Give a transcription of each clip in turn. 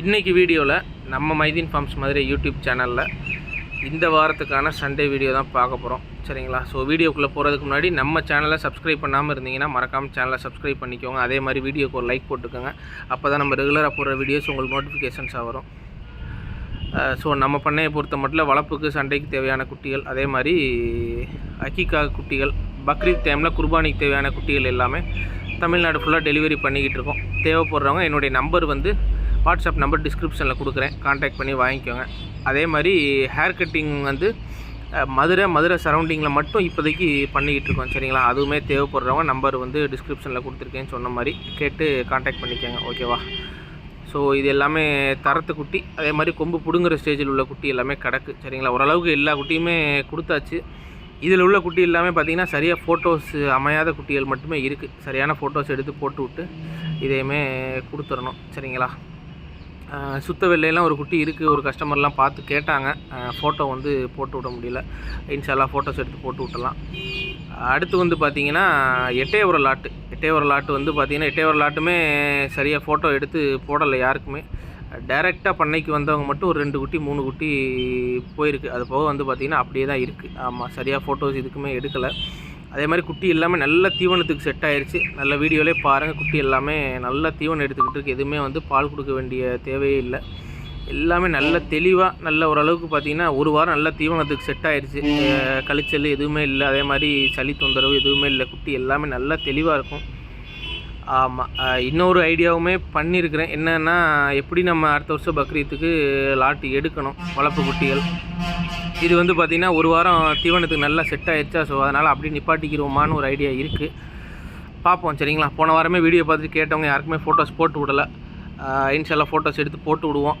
இன்றைக்கி வீடியோவில் நம்ம மைதீன் ஃபார்ம்ஸ் மாதிரி யூடியூப் சேனலில் இந்த வாரத்துக்கான சண்டே வீடியோ தான் பார்க்க போகிறோம் சரிங்களா? ஸோ வீடியோக்குள்ளே போகிறதுக்கு முன்னாடி நம்ம சேனலை சப்ஸ்கிரைப் பண்ணாமல் இருந்தீங்கன்னா மறக்காமல் சேனலை சப்ஸ்கிரைப் பண்ணிக்கோங்க. அதே மாதிரி வீடியோக்கு ஒரு லைக் போட்டுக்கோங்க. அப்போ தான் நம்ம ரெகுலராக போடுற வீடியோஸ் உங்களுக்கு நோட்டிஃபிகேஷன்ஸாக வரும். ஸோ நம்ம பண்ணையை பொறுத்த மட்டும் வளர்ப்புக்கு சண்டைக்கு தேவையான குட்டிகள் அதே மாதிரி அக்கிகா குட்டிகள் பக்ரீத் டைமில் குர்பானிக்கு தேவையான குட்டிகள் எல்லாமே தமிழ்நாடு ஃபுல்லாக டெலிவரி பண்ணிக்கிட்டு இருக்கோம். தேவைப்படுறவங்க என்னுடைய நம்பர் வந்து வாட்ஸ்அப் நம்பர் டிஸ்கிரிப்ஷனில் கொடுக்குறேன். காண்டாக்ட் பண்ணி வாங்கிக்கோங்க. அதே மாதிரி ஹேர் கட்டிங் வந்து மதுரை மதுரை சரௌண்டிங்கில் மட்டும் இப்போதைக்கு பண்ணிக்கிட்டு இருக்கோம். சரிங்களா? அதுவுமே தேவைப்படுறவங்க நம்பர் வந்து டிஸ்கிரிப்ஷனில் கொடுத்துருக்கேன்னு சொன்ன மாதிரி கேட்டு காண்டாக்ட் பண்ணிக்கோங்க. ஓகேவா ஸோ இது எல்லாமே தரத்து குட்டி அதே மாதிரி கொம்பு பிடுங்குற ஸ்டேஜில் உள்ள குட்டி எல்லாமே கிடக்கு. சரிங்களா? ஓரளவுக்கு எல்லா குட்டியுமே கொடுத்தாச்சு. இதில் உள்ள குட்டி எல்லாமே பார்த்தீங்கன்னா சரியாக ஃபோட்டோஸ் அமையாத குட்டிகள் மட்டுமே இருக்குது சரியான ஃபோட்டோஸ் எடுத்து போட்டு விட்டு இதையுமே கொடுத்துடணும். சரிங்களா? சுத்த வெள்ளையெல்லாம் ஒரு குட்டி இருக்குது ஒரு கஸ்டமர்லாம் பார்த்து கேட்டாங்க. ஃபோட்டோ வந்து போட்டு விட முடியல. இன்ஷால்லா ஃபோட்டோஸ் எடுத்து போட்டு விட்டலாம் அடுத்து வந்து பார்த்திங்கன்னா எட்டையவர லாட்டு எட்டையவர லாட்டு வந்து பார்த்திங்கன்னா எட்டையவர லாட்டுமே சரியாக ஃபோட்டோ எடுத்து போடலை யாருக்குமே. டைரெக்டாக பண்ணைக்கு வந்தவங்க மட்டும் ஒரு ரெண்டு குட்டி மூணு குட்டி போயிருக்கு. அது போக வந்து பார்த்திங்கன்னா அப்படியே தான் இருக்குது ஆமாம் சரியாக ஃபோட்டோஸ் இதுக்குமே எடுக்கலை. அதே மாதிரி குட்டி எல்லாமே நல்ல தீவனத்துக்கு செட் ஆயிடுச்சு நல்ல வீடியோலே பாருங்கள் குட்டி எல்லாமே நல்ல தீவனம் எடுத்துக்கிட்டு இருக்கு. எதுவுமே வந்து பால் கொடுக்க வேண்டிய தேவையே இல்லை. எல்லாமே நல்ல தெளிவாக நல்ல ஓரளவுக்கு பார்த்தீங்கன்னா ஒரு வாரம் நல்ல தீவனத்துக்கு செட் ஆயிடுச்சு கழிச்சல் எதுவுமே இல்லை. அதே மாதிரி சளி தொந்தரவு எதுவுமே இல்லை. குட்டி எல்லாமே நல்லா தெளிவாக இருக்கும். ஆமாம் இன்னொரு ஐடியாவுமே பண்ணியிருக்கிறேன் என்னென்னா எப்படி நம்ம அடுத்த வருஷம் பக்ரீத்துக்கு லாட்டு எடுக்கணும். வளர்ப்பு குட்டிகள். இது வந்து பார்த்திங்கன்னா ஒரு வாரம் தீவனத்துக்கு நல்லா செட் ஆகிடுச்சா ஸோ அதனால் அப்படியே நிப்பாட்டிக்கிறோமான்னு ஒரு ஐடியா இருக்குது பார்ப்போம் சரிங்களா? போன வாரமே வீடியோ பார்த்துட்டு கேட்டவங்க யாருக்குமே ஃபோட்டோஸ் போட்டு விடலை. இன்ஷால்லாம் ஃபோட்டோஸ் எடுத்து போட்டு விடுவோம்.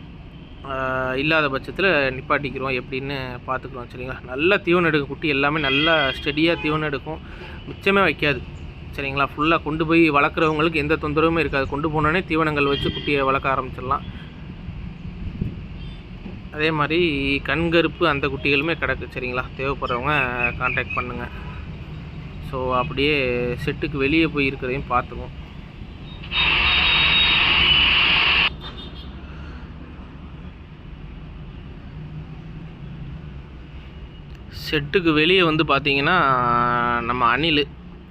இல்லாத பட்சத்தில் நிப்பாட்டிக்கிறோம் எப்படின்னு பார்த்துக்குறோம் சரிங்களா? நல்லா தீவனம் எடுக்கும் குட்டி எல்லாமே நல்லா ஸ்டெடியாக தீவனம் எடுக்கும். மிச்சமே வைக்காது சரிங்களா? ஃபுல்லாக கொண்டு போய் வளர்க்குறவங்களுக்கு எந்த தொந்தரவுமே இருக்காது. கொண்டு போனோடனே தீவனங்கள் வச்சு குட்டியை வளர்க்க ஆரம்பிச்சிடலாம். அதே மாதிரி கண்கருப்பு அந்த குட்டிகளுமே கிடக்கு சரிங்களா? தேவைப்படுறவங்க காண்டாக்ட் பண்ணுங்கள் ஸோ அப்படியே செட்டுக்கு வெளியே போய் இருக்கிறதையும் பார்த்துக்குவோம். செட்டுக்கு வெளியே வந்து பார்த்திங்கன்னா நம்ம அணில்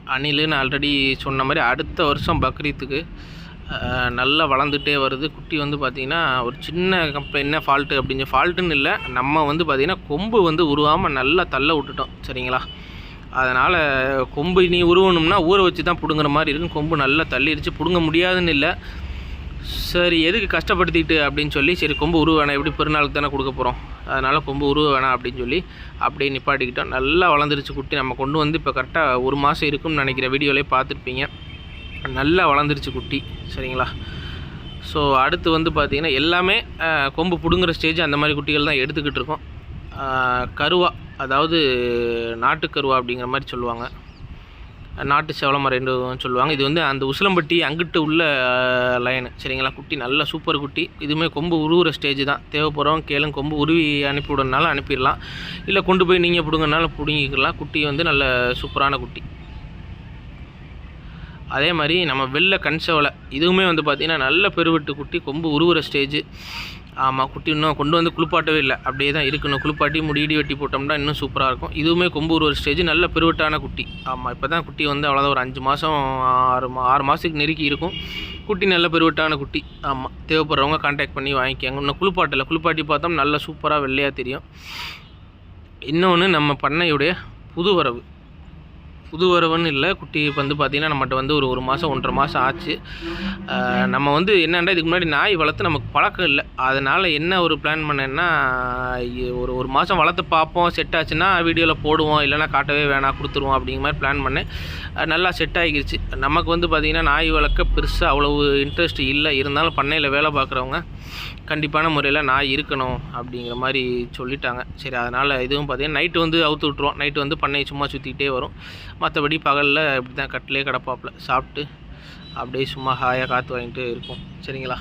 அணிலுன்னு ஆல்ரெடி சொன்ன மாதிரி அடுத்த வருஷம் பக்ரீத்துக்கு நல்லா வளர்ந்துட்டே வருது. குட்டி வந்து பார்த்திங்கன்னா ஒரு சின்ன கம்பெனி என்ன ஃபால்ட்டு அப்படின்னு ஃபால்ட்டுன்னு இல்லை. நம்ம வந்து பார்த்திங்கன்னா கொம்பு வந்து உருவாமல் நல்லா தள்ள விட்டுட்டோம். சரிங்களா? அதனால் கொம்பு நீ உருவணும்னா ஊற வச்சு தான் பிடுங்குற மாதிரி இருக்கும். கொம்பு நல்லா தள்ளிடுச்சு பிடுங்க முடியாதுன்னு இல்லை. சரி எதுக்கு கஷ்டப்படுத்திட்டு அப்படின்னு சொல்லி சரி கொம்பு உருவ வேணாம். எப்படி பெருநாளுக்கு தானே கொடுக்க போகிறோம் அதனால் கொம்பு உருவ வேணாம் அப்படின்னு சொல்லி அப்படியே நிப்பாட்டிக்கிட்டோம். நல்லா வளர்ந்துருச்சு குட்டி. நம்ம கொண்டு வந்து இப்போ கரெக்டாக ஒரு மாதம் இருக்கும்னு நினைக்கிற வீடியோலேயே பார்த்துருப்பீங்க. நல்லா வளர்ந்துருச்சு குட்டி சரிங்களா? ஸோ அடுத்து வந்து பார்த்திங்கன்னா எல்லாமே கொம்பு பிடுங்குற ஸ்டேஜ் அந்த மாதிரி குட்டிகள் தான் எடுத்துக்கிட்டு இருக்கோம். கருவா அதாவது நாட்டுக்கருவா அப்படிங்கிற மாதிரி சொல்லுவாங்க. நாட்டு செவலமரைன்னு சொல்லுவாங்க. இது வந்து அந்த உசிலம்பட்டி அங்கிட்டு உள்ள லைனு சரிங்களா? குட்டி நல்ல சூப்பர் குட்டி. இதுவுமே கொம்பு உருவுற ஸ்டேஜ் தான். தேவைப்படுறவங்க கேளுங்க கொம்பு உருவி அனுப்பிவிடனாலும் அனுப்பிடலாம். இல்லை கொண்டு போய் நீங்கள் பிடுங்கனாலும் பிடுங்கிக்கலாம். குட்டி வந்து நல்ல சூப்பரான குட்டி. அதே மாதிரி நம்ம வெள்ளை கண்சவலை இதுவுமே வந்து பார்த்திங்கன்னா நல்ல பெருவெட்டு குட்டி கொம்பு உருவுற ஸ்டேஜ் ஆமாம் குட்டி இன்னும் கொண்டு வந்து குளிப்பாட்டவே இல்லை. அப்படியே தான் இருக்கணும். குளிப்பாட்டி முடிடி வெட்டி போட்டோம்னா இன்னும் சூப்பராக இருக்கும். இதுவுமே கொம்பு உருவுற ஸ்டேஜ் நல்ல பெருவெட்டான குட்டி. ஆமாம் இப்போ தான் குட்டி வந்து அவ்வளோதான் ஒரு அஞ்சு மாதம் ஆறு மா ஆறு மாதத்துக்கு நெருக்கி இருக்கும். குட்டி நல்ல பெருவெட்டான குட்டி. ஆமாம் தேவைப்படுறவங்க காண்டாக்ட் பண்ணி வாங்கிக்கோங்க. இன்னும் குளிப்பாட்டில். குளிப்பாட்டி பார்த்தோம் நல்லா சூப்பராக வெள்ளையாக தெரியும். இன்னொன்று நம்ம பண்ணையுடைய புது வரவு. புது வரவன் இல்லை. குட்டி வந்து பார்த்திங்கன்னா நம்மகிட்ட வந்து ஒரு ஒரு மாதம் ஒன்றரை மாதம் ஆச்சு. நம்ம வந்து என்னென்னா இதுக்கு முன்னாடி நாய் வளர்த்து நமக்கு பழக்கம் இல்லை. அதனால் என்ன ஒரு பிளான் பண்ணேன்னா ஒரு ஒரு மாதம் வளர்த்து பார்ப்போம். செட் ஆச்சுன்னா வீடியோவில் போடுவோம். இல்லைன்னா காட்டவே வேணாம் கொடுத்துருவோம் அப்படிங்கிற மாதிரி பிளான் பண்ணேன். நல்லா செட் ஆகிருச்சு. நமக்கு வந்து பார்த்திங்கன்னா நாய் வளர்க்க பெருசாக அவ்வளவு இன்ட்ரெஸ்ட் இல்லை. இருந்தாலும் பண்ணையில் வேலை பார்க்குறவங்க கண்டிப்பான முறையில் நாய் இருக்கணும் அப்படிங்கிற மாதிரி சொல்லிட்டாங்க. சரி அதனால் இதுவும் பார்த்தீங்கன்னா நைட்டு வந்து அவுத்து விட்ருவோம் நைட்டு வந்து பண்ணையை சும்மா சுற்றிக்கிட்டே வரும். மற்றபடி பகலில் இப்படி தான் கட்டிலே கிடப்பாப்புல சாப்பிட்டு அப்படியே சும்மா ஹாயாக காற்று வாங்கிட்டு இருக்கும் சரிங்களா?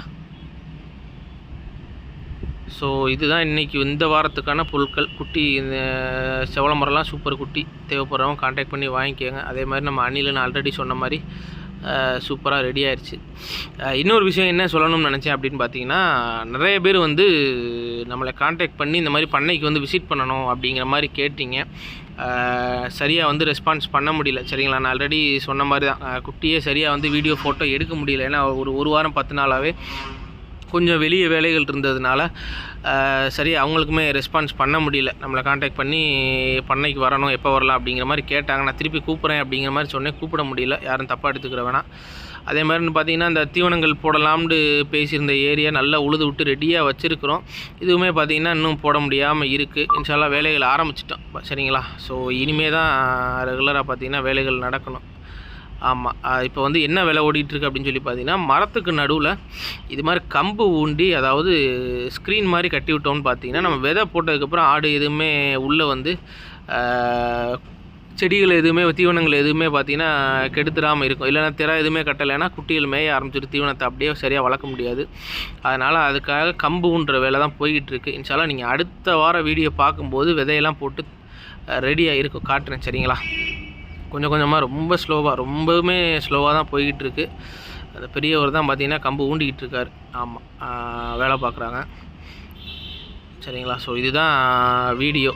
ஸோ இதுதான் இன்றைக்கி இந்த வாரத்துக்கான பொருட்கள். குட்டி இந்த செவளமரம்லாம் சூப்பர் குட்டி. தேவைப்படுறவங்க காண்டாக்ட் பண்ணி வாங்கிக்கோங்க. அதே மாதிரி நம்ம அணிலன்னு ஆல்ரெடி சொன்ன மாதிரி சூப்பராக ரெடி ஆயிடுச்சு இன்னொரு விஷயம் என்ன சொல்லணும்னு நினச்சேன் அப்படின்னு பார்த்தீங்கன்னா நிறைய பேர் வந்து நம்மளை காண்டாக்ட் பண்ணி இந்த மாதிரி பண்ணைக்கு வந்து விசிட் பண்ணணும் அப்படிங்கிற மாதிரி கேட்டிங்க. சரியாக வந்து ரெஸ்பான்ஸ் பண்ண முடியல. சரிங்களா? நான் ஆல்ரெடி சொன்ன மாதிரி தான். குட்டியே சரியாக வந்து வீடியோ ஃபோட்டோ எடுக்க முடியல. ஏன்னா ஒரு ஒரு வாரம் பத்து நாளாகவே கொஞ்சம் வெளியே வேலைகள் இருந்ததுனால சரி அவங்களுக்குமே ரெஸ்பான்ஸ் பண்ண முடியல. நம்மளை காண்டாக்ட் பண்ணி பண்ணைக்கு வரணும் எப்போ வரலாம் அப்படிங்கிற மாதிரி கேட்டாங்க. நான் திருப்பி கூப்பிட்றேன் அப்படிங்கிற மாதிரி சொன்னேன். கூப்பிட முடியல. யாரும் தப்பாக எடுத்துக்கிற வேணாம். அதே மாதிரி பார்த்தீங்கன்னா இந்த தீவனங்கள் போடலாம்னு பேசியிருந்த ஏரியா நல்லா உழுது விட்டு ரெடியாக வச்சுருக்குறோம். இதுவுமே பார்த்தீங்கன்னா இன்னும் போட முடியாமல் இருக்குது இன்ஷால்லாம் வேலைகள் ஆரம்பிச்சிட்டோம். சரிங்களா? ஸோ இனிமே தான் ரெகுலராக பார்த்தீங்கன்னா வேலைகள் நடக்கணும். ஆமாம் இப்போ வந்து என்ன விலை ஓடிட்டுருக்கு அப்படின்னு சொல்லி பார்த்தீங்கன்னா மரத்துக்கு நடுவில் இது மாதிரி கம்பு ஊண்டி அதாவது ஸ்க்ரீன் மாதிரி கட்டி விட்டோம்னு பார்த்தீங்கன்னா நம்ம விதை போட்டதுக்கப்புறம் ஆடு எதுவுமே உள்ளே வந்து செடிகள் எதுவுமே தீவனங்கள் எதுவுமே பார்த்தீங்கன்னா கெடுத்துடாமல் இருக்கும். இல்லைன்னா திற எதுவுமே கட்டலைன்னா குட்டிகள் மேய ஆரம்பிச்சிட்டு தீவனத்தை அப்படியே சரியாக வளர்க்க முடியாது. அதனால் அதுக்காக கம்பு ஊன்ற வேலை தான் போய்கிட்டு இன்ஷாலாம் நீங்கள் அடுத்த வார வீடியோ பார்க்கும்போது விதையெல்லாம் போட்டு ரெடியாக இருக்கும். காட்டுறேன். சரிங்களா? கொஞ்சம் கொஞ்சமாக ரொம்ப ஸ்லோவாக ரொம்பவுமே ஸ்லோவாக தான் போய்கிட்டு இருக்கு அந்த பெரியவர் தான் பார்த்தீங்கன்னா கம்பு ஊண்டிக்கிட்டு இருக்கார் ஆமாம் வேலை பார்க்குறாங்க சரிங்களா ஸோ இதுதான் வீடியோ.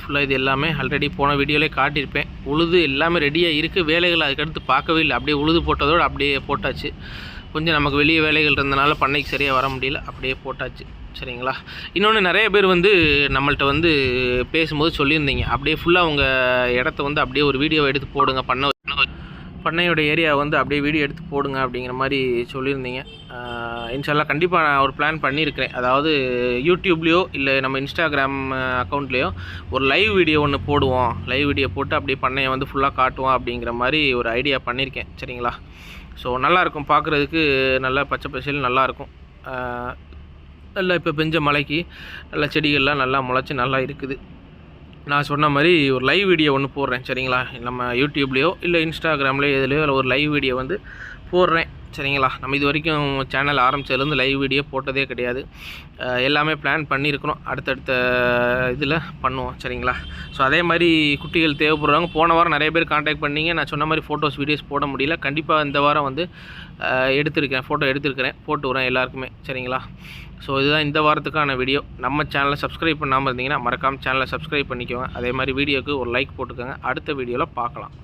ஃபுல்லாக இது எல்லாமே ஆல்ரெடி போன வீடியோலே காட்டியிருப்பேன். உழுது எல்லாமே ரெடியாக இருக்குது வேலைகள் அதுக்கடுத்து பார்க்கவே இல்லை. அப்படியே உழுது போட்டதோடு அப்படியே போட்டாச்சு. கொஞ்சம் நமக்கு வெளியே வேலைகள் இருந்தனால பண்ணைக்கு சரியாக வர முடியல. அப்படியே போட்டாச்சு. சரிங்களா? இன்னொன்று நிறைய பேர் வந்து நம்மள்ட்ட வந்து பேசும்போது சொல்லியிருந்தீங்க. அப்படியே ஃபுல்லாக உங்கள் இடத்த வந்து அப்படியே ஒரு வீடியோ எடுத்து போடுங்க. பண்ண பண்ணையோட ஏரியா வந்து அப்படியே வீடியோ எடுத்து போடுங்க அப்படிங்கிற மாதிரி சொல்லியிருந்தீங்க. இன்ஷால்லாம் கண்டிப்பாக நான் ஒரு பிளான் பண்ணியிருக்கிறேன். அதாவது யூடியூப்லேயோ இல்லை நம்ம இன்ஸ்டாகிராம் அக்கௌண்ட்லேயோ ஒரு லைவ் வீடியோ ஒன்று போடுவோம். லைவ் வீடியோ போட்டு அப்படியே பண்ணையை வந்து ஃபுல்லாக காட்டுவோம் அப்படிங்கிற மாதிரி ஒரு ஐடியா பண்ணியிருக்கேன். சரிங்களா? ஸோ நல்லாயிருக்கும் பார்க்குறதுக்கு நல்லா பச்சை பசேல் நல்லாயிருக்கும் நல்லா இப்போ பெஞ்ச மழைக்கு நல்ல செடிகள்லாம் நல்லா முளைச்சி நல்லா இருக்குது. நான் சொன்ன மாதிரி ஒரு லைவ் வீடியோ ஒன்று போடுறேன் சரிங்களா? நம்ம யூடியூப்லேயோ இல்லை இன்ஸ்டாகிராம்லேயோ எதுலேயோ இல்லை ஒரு லைவ் வீடியோ வந்து போடுறேன். சரிங்களா? நம்ம இது வரைக்கும் சேனல் ஆரம்பிச்சதுலேருந்து லைவ் வீடியோ போட்டதே கிடையாது. எல்லாமே பிளான் பண்ணியிருக்கிறோம். அடுத்தடுத்த இதில் பண்ணுவோம். சரிங்களா? ஸோ அதே மாதிரி குட்டிகள் தேவைப்படுறவங்க போன வாரம் நிறைய பேர் காண்டாக்ட் பண்ணிங்க. நான் சொன்ன மாதிரி ஃபோட்டோஸ் வீடியோஸ் போட முடியல. கண்டிப்பாக இந்த வாரம் வந்து எடுத்திருக்கேன். ஃபோட்டோ எடுத்திருக்கிறேன். போட்டு வரேன் எல்லாருக்குமே. சரிங்களா? ஸோ இதுதான் இந்த வாரத்துக்கான வீடியோ நம்ம சேனலை சப்ஸ்கிரைப் பண்ணாமல் இருந்தீங்கன்னா மறக்காமல் சேனலை சப்ஸ்கிரைப் பண்ணிக்கோங்க. அதே மாதிரி வீடியோக்கு ஒரு லைக் போட்டுக்கோங்க. அடுத்த வீடியோவில் பார்க்கலாம்.